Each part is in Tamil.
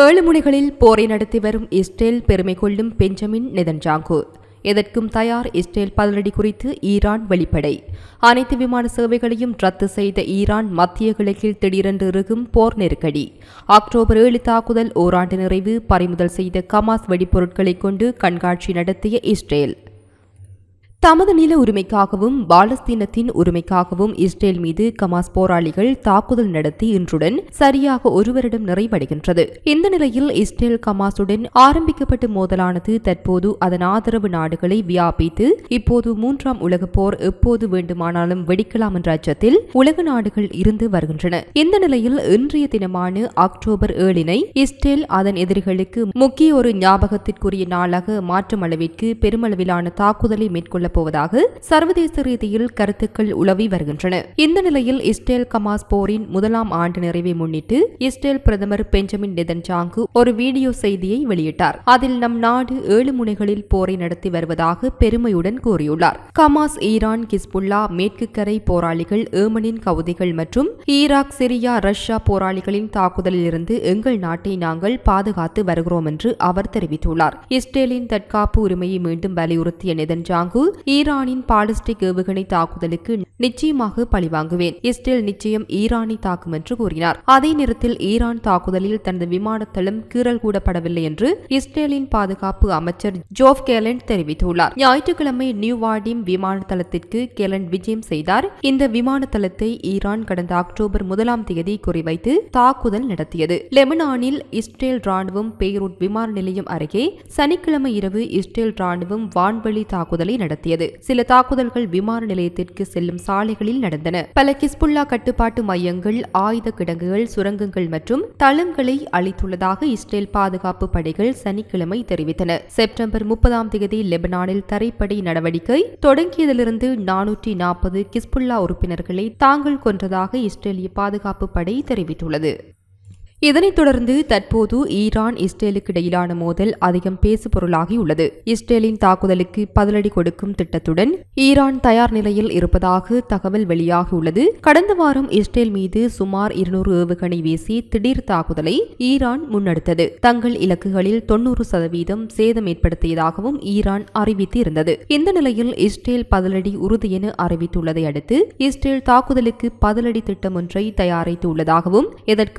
ஏழு முனைகளில் போரை நடத்தி வரும் இஸ்ரேல் பெருமை கொள்ளும் பெஞ்சமின் நெதன்ஜாங்கு. எதற்கும் தயார் இஸ்ரேல் பதிலடி குறித்து ஈரான் வெளிப்படை. அனைத்து விமான சேவைகளையும் ரத்து செய்த ஈரான் மத்திய கிழக்கில் திடீரென்று இருக்கும் போர் நெருக்கடி. அக்டோபர் ஏழு தாக்குதல் ஓராண்டு நிறைவு பறிமுதல் செய்த கமாஸ் வெடிப்பொருட்களைக் கொண்டு கண்காட்சி நடத்திய இஸ்ரேல். தமது நில உரிமைக்காகவும் பாலஸ்தீனத்தின் உரிமைக்காகவும் இஸ்ரேல் மீது கமாஸ் போராளிகள் தாக்குதல் நடத்தி இன்றுடன் சரியாக ஒரு வருடம் நிறைவடைகின்றது. இந்த நிலையில் இஸ்ரேல் கமாசுடன் ஆரம்பிக்கப்பட்ட மோதலானது தற்போது அதன் ஆதரவு நாடுகளை வியாபித்து இப்போது மூன்றாம் உலக போர் எப்போது வேண்டுமானாலும் வெடிக்கலாம் என்ற அச்சத்தில் உலக நாடுகள் இருந்து வருகின்றன. இந்த நிலையில் இன்றைய தினமான அக்டோபர் ஏழினை இஸ்ரேல் அதன் எதிரிகளுக்கு முக்கிய ஒரு ஞாபகத்திற்குரிய நாளாக மாற்றும் அளவிற்கு பெருமளவிலான தாக்குதலை மேற்கொள்ள போவதாக சர்வதேச ரீதியில் கருத்துக்கள் உலவி வருகின்றன. இந்த நிலையில் இஸ்ரேல் கமாஸ் போரின் முதலாம் ஆண்டு நிறைவை முன்னிட்டு இஸ்ரேல் பிரதமர் பெஞ்சமின் நெதன்ஜாங்கு ஒரு வீடியோ செய்தியை வெளியிட்டார். அதில் நம் நாடு ஏழு முனைகளில் போரை நடத்தி வருவதாக பெருமையுடன் கூறியுள்ளார். கமாஸ் ஈரான் கிஸ்புல்லா மேற்கு கரை போராளிகள் ஏமனின் கவுதிகள் மற்றும் ஈராக் சிரியா ரஷ்யா போராளிகளின் தாக்குதலில் இருந்து எங்கள் நாட்டை நாங்கள் பாதுகாத்து வருகிறோம் என்று அவர் தெரிவித்துள்ளார். இஸ்ரேலின் தற்காப்பு உரிமையை மீண்டும் வலியுறுத்திய நெதன்ஜாங்கு ஈரானின் பாலிஸ்டிக் ஏவுகணை தாக்குதலுக்கு நிச்சயமாக பழிவாங்குவேன். இஸ்ரேல் நிச்சயம் ஈரானை தாக்கும் என்று கூறினார். அதே நேரத்தில் ஈரான் தாக்குதலில் தனது விமானத்தளம் கீறல் கூடப்படவில்லை என்று இஸ்ரேலின் பாதுகாப்பு அமைச்சர் ஜோப் கேலண்ட் தெரிவித்துள்ளார். ஞாயிற்றுக்கிழமை நியூ வார்டிம் விமான தளத்திற்கு கேலண்ட் விஜயம் செய்தார். இந்த விமான தளத்தை ஈரான் கடந்த அக்டோபர் முதலாம் தேதி குறிவைத்து தாக்குதல் நடத்தியது. லெபனானில் இஸ்ரேல் ராணுவம் பெய்ரூட் விமான நிலையம் அருகே சனிக்கிழமை இரவு இஸ்ரேல் ராணுவம் வான்வழி தாக்குதலை நடத்தியது. சில தாக்குதல்கள் விமான நிலையத்திற்கு செல்லும் சாலைகளில் நடந்தன. பல கிஸ்புல்லா கட்டுப்பாட்டு மையங்கள் ஆயுத கிடங்குகள் சுரங்கங்கள் மற்றும் தளங்களை அளித்துள்ளதாக இஸ்ரேல் பாதுகாப்பு படைகள் சனிக்கிழமை தெரிவித்தன. செப்டம்பர் முப்பதாம் தேதி லெபனானில் தரைப்படை நடவடிக்கை தொடங்கியதிலிருந்து நானூற்றி நாற்பது கிஸ்புல்லா உறுப்பினர்களை தாங்கள் கொன்றதாக இஸ்ரேலிய பாதுகாப்பு படை தெரிவித்துள்ளது. இதனைத் தொடர்ந்து தற்போது ஈரான் இஸ்ரேலுக்கு இடையிலான மோதல் அதிகம் பேசுபொருளாகியுள்ளது இஸ்ரேலின் தாக்குதலுக்கு பதிலடி கொடுக்கும் திட்டத்துடன் ஈரான் தயார் நிலையில் இருப்பதாக தகவல் வெளியாகியுள்ளது கடந்த வாரம் இஸ்ரேல் மீது சுமார் இருநூறு ஏவுகணை வீசி திடீர் தாக்குதலை ஈரான் முன்னெடுத்தது. தங்கள் இலக்குகளில் தொன்னூறு சதவீதம் சேதம் ஏற்படுத்தியதாகவும் ஈரான் அறிவித்து இருந்தது இந்த நிலையில் இஸ்ரேல் பதிலடி உறுதி என அறிவித்துள்ளதை அடுத்து இஸ்ரேல் தாக்குதலுக்கு பதிலடி திட்டம் ஒன்றை தயாரித்து உள்ளதாகவும்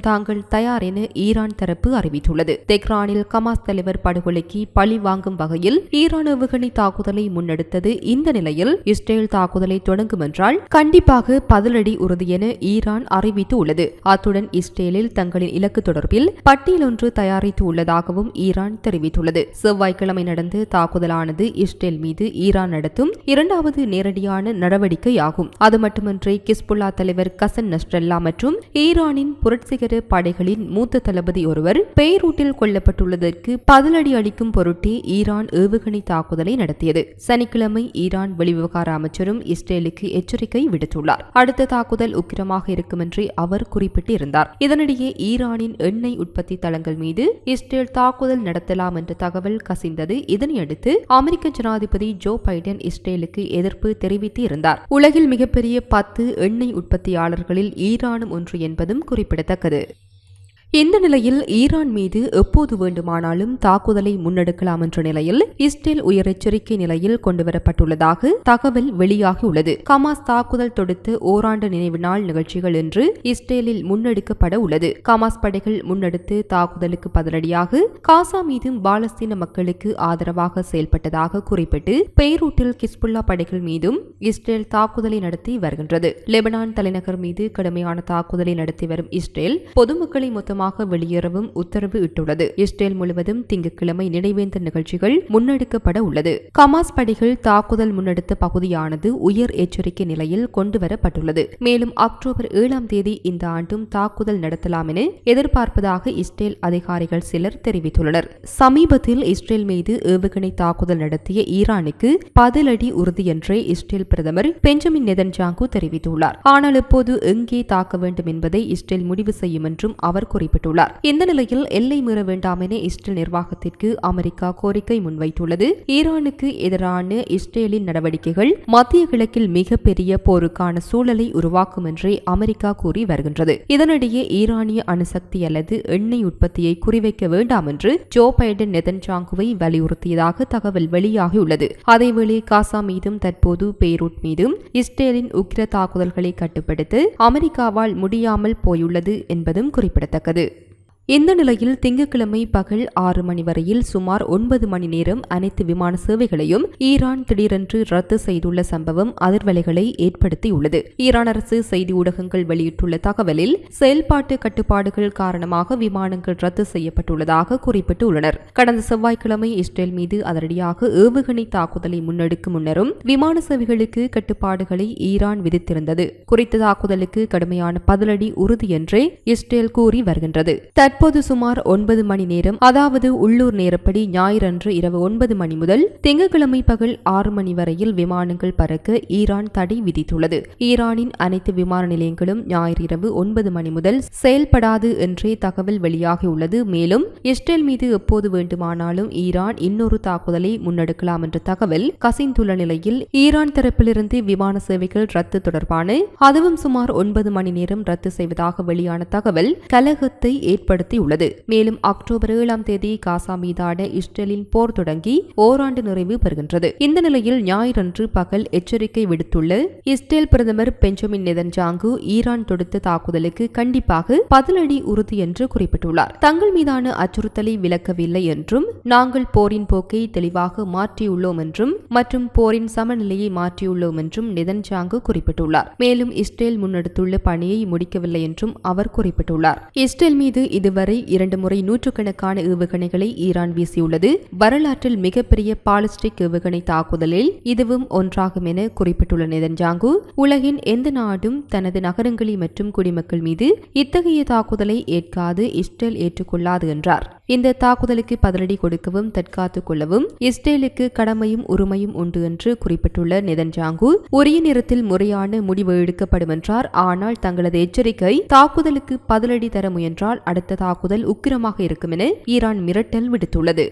தாங்கள் தயார் என ஈரான் தரப்பு அறிவித்துள்ளது. தெஹ்ரானில் கமாஸ் தலைவர் படுகொலைக்கு பழி வாங்கும் வகையில் ஈரான் ஏவுகணை தாக்குதலை முன்னெடுத்தது இந்த நிலையில் இஸ்ரேல் தாக்குதலை தொடங்கும் என்றால் கண்டிப்பாக பதிலடி உறுதி என ஈரான் அறிவித்து உள்ளது அத்துடன் இஸ்ரேலில் தங்களின் இலக்கு தொடர்பில் பட்டியல் ஒன்று தயாரித்து உள்ளதாகவும் ஈரான் தெரிவித்துள்ளது. செவ்வாய்க்கிழமை நடந்த தாக்குதலானது இஸ்ரேல் மீது ஈரான் நடத்தும் இரண்டாவது நேரடியான நடவடிக்கையாகும். அது மட்டுமின்றி கிஸ்புல்லா தலைவர் கசன் நஸ்ரல்லா மற்றும் ஈரானின் புரட்சிகர படைகளின் படைகளின் மூத்த தளபதி ஒருவர் பெய்ரூட்டில் கொல்லப்பட்டுள்ளதற்கு பதிலடி அளிக்கும் பொருட்டே ஈரான் ஏவுகணை தாக்குதலை நடத்தியது. சனிக்கிழமை ஈரான் வெளிவிவகார அமைச்சரும் இஸ்ரேலுக்கு எச்சரிக்கை விடுத்துள்ளார். அடுத்த தாக்குதல் உக்கிரமாக இருக்கும் என்று அவர் குறிப்பிட்டிருந்தார். இதனிடையே ஈரானின் எண்ணெய் உற்பத்தி தளங்கள் மீது இஸ்ரேல் தாக்குதல் நடத்தலாம் என்ற தகவல் கசிந்தது. இதனையடுத்து அமெரிக்க ஜனாதிபதி ஜோ பைடன் இஸ்ரேலுக்கு எதிர்ப்பு தெரிவித்து இருந்தார் உலகில் மிகப்பெரிய பத்து எண்ணெய் உற்பத்தியாளர்களில் ஈரானும் ஒன்று என்பதும் குறிப்பிடத்தக்கது. இந்த நிலையில் ஈரான் மீது எப்போது வேண்டுமானாலும் தாக்குதலை முன்னெடுக்கலாம் என்ற நிலையில் இஸ்ரேல் உயர் எச்சரிக்கை நிலையில் கொண்டுவரப்பட்டுள்ளதாக தகவல் வெளியாகியுள்ளது. கமாஸ் தாக்குதல் தொடுத்து ஓராண்டு நினைவு நாள் நிகழ்ச்சிகள் என்று இஸ்ரேலில் முன்னெடுக்கப்பட உள்ளது. கமாஸ் படைகள் முன்னெடுத்து தாக்குதலுக்கு பதிலடியாக காசா மீதும் பாலஸ்தீன மக்களுக்கு ஆதரவாக செயல்பட்டதாக குறிப்பிட்டு பெய்ரூட்டில் கிஸ்புல்லா படைகள் மீதும் இஸ்ரேல் தாக்குதலை நடத்தி வருகின்றது. லெபனான் தலைநகர் மீது கடுமையான தாக்குதலை நடத்தி வரும் இஸ்ரேல் பொதுமக்களை மொத்தமாக வேகமாக வெளியேறவும் உத்தரவு இட்டுள்ளது. இஸ்ரேல் முழுவதும் திங்கட்கிழமை நினைவேந்தல் நிகழ்ச்சிகள் முன்னெடுக்கப்பட உள்ளது. கமாஸ் படைகள் தாக்குதல் முன்னெடுத்த பகுதியானது உயர் எச்சரிக்கை நிலையில் கொண்டுவரப்பட்டுள்ளது. மேலும் அக்டோபர் ஏழாம் தேதி இந்த ஆண்டும் தாக்குதல் நடத்தலாம் என எதிர்பார்ப்பதாக இஸ்ரேல் அதிகாரிகள் சிலர் தெரிவித்துள்ளனர். சமீபத்தில் இஸ்ரேல் மீது ஏவுகணை தாக்குதல் நடத்திய ஈரானுக்கு பதிலடி உறுதி என்றே இஸ்ரேல் பிரதமர் பெஞ்சமின் நெதன்ஜாங்கு தெரிவித்துள்ளார். ஆனால் இப்போது எங்கே தாக்க வேண்டும் என்பதை இஸ்ரேல் முடிவு செய்யும் என்றும் அவர் குறிப்பிட்டார் குறிப்பிட்டுள்ளார். இந்த நிலையில் எல்லை மீற வேண்டாம் என இஸ்ரேல் நிர்வாகத்திற்கு அமெரிக்கா கோரிக்கை முன்வைத்துள்ளது. ஈரானுக்கு எதிரான இஸ்ரேலின் நடவடிக்கைகள் மத்திய கிழக்கில் மிகப்பெரிய போருக்கான சூழலை உருவாக்கும் என்றே அமெரிக்கா கூறி வருகின்றது. இதனிடையே ஈரானிய அணுசக்தி அல்லது எண்ணெய் உற்பத்தியை குறிவைக்க வேண்டாம் என்று ஜோ பைடன் நெதன்ஜாங்குவை வலியுறுத்தியதாக தகவல் வெளியாகியுள்ளது. அதேவேளை காசா மீதும் தற்போது பெய்ரூட் மீதும் இஸ்ரேலின் உக்கிர தாக்குதல்களை கட்டுப்படுத்த அமெரிக்காவால் முடியாமல் போயுள்ளது என்பதும் குறிப்பிடத்தக்கது. இந்த நிலையில் திங்கட்கிழமை பகல் ஆறு மணி வரையில் சுமார் ஒன்பது மணி நேரம் அனைத்து விமான சேவைகளையும் ஈரான் திடீரென்று ரத்து செய்துள்ள சம்பவம் அதிர்வலைகளை ஏற்படுத்தியுள்ளது. ஈரான் அரசு செய்தி ஊடகங்கள் வெளியிட்டுள்ள தகவலில் செயல்பாட்டு கட்டுப்பாடுகள் காரணமாக விமானங்கள் ரத்து செய்யப்பட்டுள்ளதாக குறிப்பிட்டுள்ளனர். கடந்த செவ்வாய்க்கிழமை இஸ்ரேல் மீது அதிரடியாக ஏவுகணை தாக்குதலை முன்னெடுக்கும் முன்னரும் விமான சேவைகளுக்கு கட்டுப்பாடுகளை ஈரான் விதித்திருந்தது. குறித்த தாக்குதலுக்கு கடுமையான பதிலடி உறுதி என்றே இஸ்ரேல் கூறி வருகின்றது. தற்போது சுமார் ஒன்பது மணி நேரம் அதாவது உள்ளூர் நேரப்படி ஞாயிறன்று இரவு ஒன்பது மணி முதல் திங்கட்கிழமை பகல் ஆறு மணி வரையில் விமானங்கள் பறக்க ஈரான் தடை விதித்துள்ளது. ஈரானின் அனைத்து விமான நிலையங்களும் ஞாயிறு இரவு ஒன்பது மணி முதல் செயல்படாது என்றே தகவல் வெளியாகியுள்ளது மேலும் இஸ்ரேல் மீது எப்போது வேண்டுமானாலும் ஈரான் இன்னொரு தாக்குதலை முன்னெடுக்கலாம் என்ற தகவல் கசிந்துள்ள நிலையில் ஈரான் தரப்பிலிருந்து விமான சேவைகள் ரத்து தொடர்பான அதுவும் சுமார் ஒன்பது மணி நேரம் ரத்து செய்வதாக வெளியான தகவல் கலகத்தை ஏற்பட ஏற்படுத்தியுள்ளது. மேலும் அக்டோபர் ஏழாம் தேதி காசா மீதான இஸ்ரேலின் போர் தொடங்கி ஓராண்டு நிறைவு பெறுகின்றது. இந்த நிலையில் ஞாயிறன்று பகல் எச்சரிக்கை விடுத்துள்ள இஸ்ரேல் பிரதமர் பெஞ்சமின் நெதன்ஜாங்கு ஈரான் தொடுத்த தாக்குதலுக்கு கண்டிப்பாக பதிலடி உறுதி என்று குறிப்பிட்டுள்ளார். தங்கள் மீதான அச்சுறுத்தலை விலக்கவில்லை என்றும் நாங்கள் போரின் போக்கை தெளிவாக மாற்றியுள்ளோம் என்றும் மற்றும் போரின் சமநிலையை மாற்றியுள்ளோம் என்றும் நெதன்ஜாங்கு குறிப்பிட்டுள்ளார். மேலும் இஸ்ரேல் முன்னெடுத்துள்ள பணியை முடிக்கவில்லை என்றும் அவர் குறிப்பிட்டுள்ளார். இஸ்ரேல் மீது இது இதுவரை இரண்டு முறை நூற்றுக்கணக்கான ஏவுகணைகளை ஈரான் வீசியுள்ளது. வரலாற்றில் மிகப்பெரிய பாலிஸ்டிக் ஏவுகணை தாக்குதலில் இதுவும் ஒன்றாகும் என குறிப்பிட்டுள்ள நெதன்ஜாங்கு உலகின் எந்த நாடும் தனது நகரங்களை மற்றும் குடிமக்கள் மீது இத்தகைய தாக்குதலை ஏற்காது இஸ்ரேல் ஏற்றுக்கொள்ளாது என்றார். இந்த தாக்குதலுக்கு பதிலடி கொடுக்கவும் தற்காத்துக் கொள்ளவும் இஸ்ரேலுக்கு கடமையும் உரிமையும் உண்டு என்று குறிப்பிட்டுள்ள நெதன்ஜாங்கு உரிய நேரத்தில் முறையான முடிவு எடுக்கப்படும் என்றார். ஆனால் தங்களது எச்சரிக்கை தாக்குதலுக்கு பதிலடி தர முயன்றால் அடுத்த தாக்குதல் உக்கிரமாக இருக்கும் என ஈரான் மிரட்டல் விடுத்துள்ளது.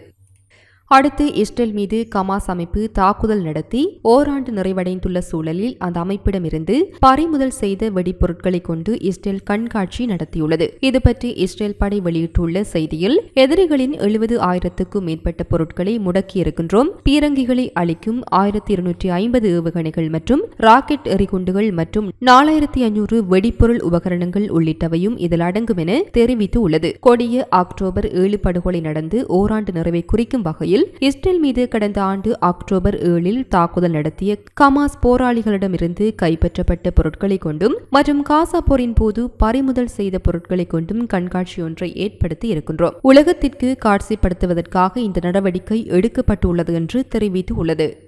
அடுத்து இஸ்ரேல் மீது கமாஸ் அமைப்பு தாக்குதல் நடத்தி ஓராண்டு நிறைவடைந்துள்ள சூழலில் அந்த அமைப்பிடமிருந்து பறிமுதல் செய்த வெடிப்பொருட்களை கொண்டு இஸ்ரேல் கண்காட்சி நடத்தியுள்ளது. இது பற்றி இஸ்ரேல் படை வெளியிட்டுள்ள செய்தியில் எதிரிகளின் எழுபது ஆயிரத்துக்கும் மேற்பட்ட பொருட்களை முடக்கியிருக்கின்றோம் பீரங்கிகளை அளிக்கும் ஆயிரத்தி இருநூற்றி ஐம்பது ஏவுகணைகள் மற்றும் ராக்கெட் எறிகுண்டுகள் மற்றும் நாலாயிரத்தி ஐநூறு வெடிப்பொருள் உபகரணங்கள் உள்ளிட்டவையும் இதில் அடங்கும் என தெரிவித்து உள்ளது கொடிய அக்டோபர் ஏழு படுகொலை நடந்து ஓராண்டு நிறைவை குறிக்கும் வகையில் இஸ்ரேல் மீது கடந்த ஆண்டு அக்டோபர் ஏழில் தாக்குதல் நடத்திய கமாஸ் போராளிகளிடமிருந்து கைப்பற்றப்பட்ட பொருட்களை கொண்டும் மற்றும் காசா போரின் போது பறிமுதல் செய்த பொருட்களை கொண்டும் கண்காட்சி ஒன்றை ஏற்படுத்தி இருக்கின்றோம். உலகத்திற்கு காட்சிப்படுத்துவதற்காக இந்த நடவடிக்கை எடுக்கப்பட்டுள்ளது என்று தெரிவித்து உள்ளது